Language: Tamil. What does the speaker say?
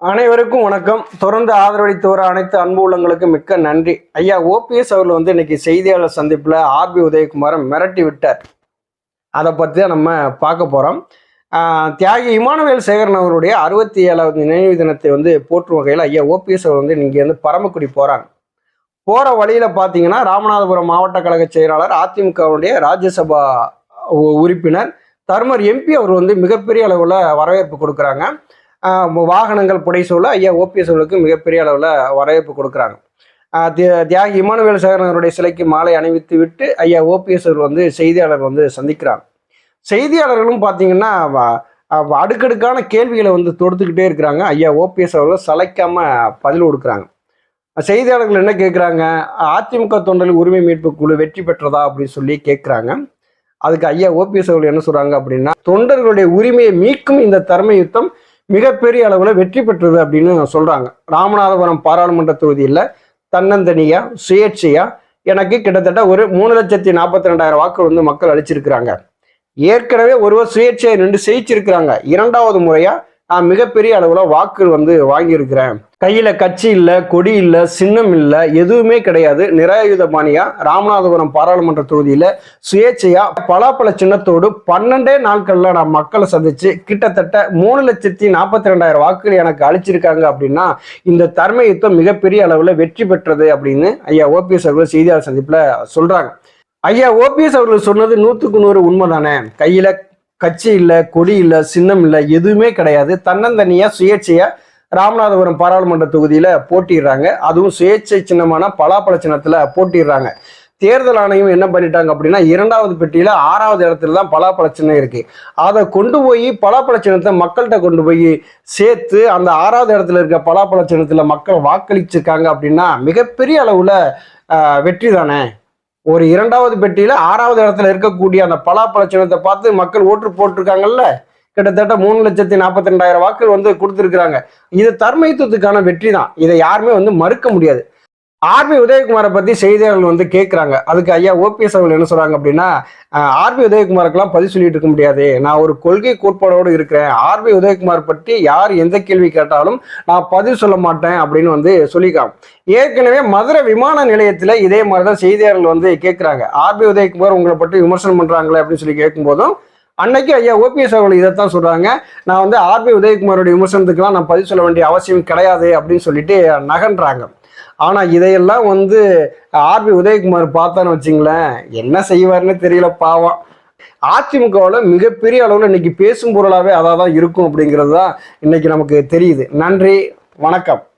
அனைவருக்கும் வணக்கம். தொடர்ந்து ஆதரவளித்து வர அனைத்து அன்பு உள்ளங்களுக்கு மிக்க நன்றி. ஐயா ஓபிஎஸ் அவர்கள் வந்து இன்னைக்கு செய்தியாளர் சந்திப்பில் ஆர்பி உதயகுமாரை மிரட்டி விட்டார். அதை பற்றி தான் நம்ம பார்க்க போகிறோம் தியாகி இமானுவேல் சேகரன் அவருடைய அறுபத்தி ஏழாவது நினைவு தினத்தை வந்து போற்றும் வகையில் ஐயா ஓபிஎஸ் அவர் வந்து இங்கே வந்து பரமக்குடி போகிறாங்க போகிற வழியில் பார்த்தீங்கன்னா ராமநாதபுரம் மாவட்ட கழக செயலாளர் அதிமுகவுடைய ராஜ்யசபா உ- உறுப்பினர் தர்மர் எம்பி அவர் வந்து மிகப்பெரிய அளவில் வரவேற்பு கொடுக்குறாங்க. வாகனங்கள் புடைசூழ ஐயா ஓபிஎஸ் அவர்களுக்கு மிகப்பெரிய அளவில் வரவேற்பு கொடுக்குறாங்க. தியாகி இமானுவேல் சேகரன் சிலைக்கு மாலை அணிவித்து விட்டு ஐயா ஓபிஎஸ் வந்து செய்தியாளர் வந்து சந்திக்கிறாங்க. செய்தியாளர்களும் பார்த்தீங்கன்னா அடுக்கடுக்கான கேள்விகளை வந்து தொடுத்துக்கிட்டே இருக்கிறாங்க. ஐயா ஓபிஎஸ் அவர்கள் சளைக்காம பதில் கொடுக்குறாங்க. செய்தியாளர்கள் என்ன கேட்குறாங்க அதிமுக தொண்டர்கள் உரிமை மீட்பு குழு வெற்றி பெற்றதா அப்படின்னு சொல்லி கேட்குறாங்க அதுக்கு ஐயா ஓபிஎஸ் அவர்கள் என்ன சொல்கிறாங்க அப்படின்னா தொண்டர்களுடைய உரிமையை மீட்கும் இந்த தர்ம யுத்தம் மிகப்பெரிய அளவில் வெற்றி பெற்றது அப்படின்னு சொல்றாங்க. ராமநாதபுரம் பாராளுமன்ற தொகுதியில் தன்னந்தனியா சுயேட்சையா எனக்கு கிட்டத்தட்ட ஒரு மூணு லட்சத்தி நாற்பத்தி ரெண்டாயிரம் வாக்கு வந்து மக்கள் அளிச்சிருக்கிறாங்க. ஏற்கனவே ஒருவர் சுயேட்சையை நின்று செய்யிச்சிருக்கிறாங்க இரண்டாவது முறையா நான் மிகப்பெரிய அளவுல வாக்குகள் வந்து வாங்கியிருக்கிறேன். கையில கட்சி இல்ல கொடி இல்ல சின்னம் இல்ல எதுவுமே கிடையாது. நிராயுதபாணியா ராமநாதபுரம் பாராளுமன்ற தொகுதியில சுயேட்சையா பலாப்பழ சின்னத்தோடு பன்னெண்டே நாட்கள்ல நான் மக்களை சந்திச்சு கிட்டத்தட்ட மூணு லட்சத்தி நாற்பத்தி ரெண்டாயிரம் வாக்குகள் எனக்கு அழிச்சிருக்காங்க அப்படின்னா இந்த தர்ம யுத்தம் மிகப்பெரிய அளவுல வெற்றி பெற்றது அப்படின்னு ஐயா ஓபிஎஸ் அவர்கள் செய்தியாளர் சந்திப்புல சொல்றாங்க. ஐயா ஓபிஎஸ் அவர்கள் சொன்னது நூத்துக்கு நூறு உண்மைதானே? கையில கட்சி இல்லை கொடி இல்லை சின்னம் இல்லை எதுவுமே கிடையாது. தன்னந்தனியா சுயேட்சையா ராமநாதபுரம் பாராளுமன்ற தொகுதியில போட்டிடுறாங்க அதுவும் சுயேட்சை சின்னமான பலாப்பழ சின்னத்துல போட்டிடுறாங்க தேர்தல் ஆணையம் என்ன பண்ணிட்டாங்க அப்படின்னா இரண்டாவது பெட்டியில ஆறாவது இடத்துல தான் பலாப்பழ சின்னம் இருக்கு. அதை கொண்டு போய் பலாப்பழ சின்னத்தை மக்கள்கிட்ட கொண்டு போய் சேர்த்து அந்த ஆறாவது இடத்துல இருக்க பலாப்பழ சின்னத்துல மக்கள் வாக்களிச்சிருக்காங்க அப்படின்னா மிகப்பெரிய அளவுல வெற்றி தானே? ஒரு இரண்டாவது பெட்டியில ஆறாவது இடத்துல இருக்கக்கூடிய அந்த பலாப்பழ சின்னத்தை பார்த்து மக்கள் ஓட்டு போட்டிருக்காங்கல்ல? கிட்டத்தட்ட மூணு லட்சத்தி நாற்பத்தி ரெண்டாயிரம் வாக்குகள் வந்து கொடுத்துருக்குறாங்க. இது தர்மயுத்தத்துக்கான வெற்றி தான் இதை யாருமே வந்து மறுக்க முடியாது. ஆர்பி உதயகுமாரை பத்தி செய்தியாளர்கள் வந்து கேட்குறாங்க அதுக்கு ஐயா ஓபிஎஸ் அவர்கள் என்ன சொல்றாங்க அப்படின்னா ஆர்பி உதயகுமாருக்கெல்லாம் பதில் சொல்லிட்டு இருக்க முடியாது. நான் ஒரு கொள்கை கோட்பாடோடு இருக்கிறேன். ஆர்பி உதயகுமார் பற்றி யார் எந்த கேள்வி கேட்டாலும் நான் பதில் சொல்ல மாட்டேன் அப்படின்னு வந்து சொல்லிக்கலாம் ஏற்கனவே மதுரை விமான நிலையத்தில் இதே மாதிரி தான் செய்தியாளர்கள் வந்து கேட்குறாங்க ஆர்பி உதயகுமார் உங்களை பற்றி விமர்சனம் பண்ணுறாங்களே அப்படின்னு சொல்லி கேட்கும்போதும் அன்னைக்கு ஐயா ஓபிஎஸ் அவர்கள் இதைத்தான் சொல்றாங்க. நான் வந்து ஆர்பி உதயகுமாரோட விமர்சனத்துக்கெல்லாம் நான் பதில் சொல்ல வேண்டிய அவசியம் கிடையாது அப்படின்னு சொல்லிட்டு நகன்றாங்க. ஆனா இதையெல்லாம் வந்து ஆர்பி உதயகுமார் பார்த்தான்னு வச்சுங்களேன் என்ன செய்வார்னு தெரியல பாவம். அதிமுகவில் மிகப்பெரிய அளவில் இன்னைக்கு பேசும் பொருளாகவே அதாக தான் இருக்கும் அப்படிங்கிறது தான் இன்னைக்கு நமக்கு தெரியுது. நன்றி வணக்கம்.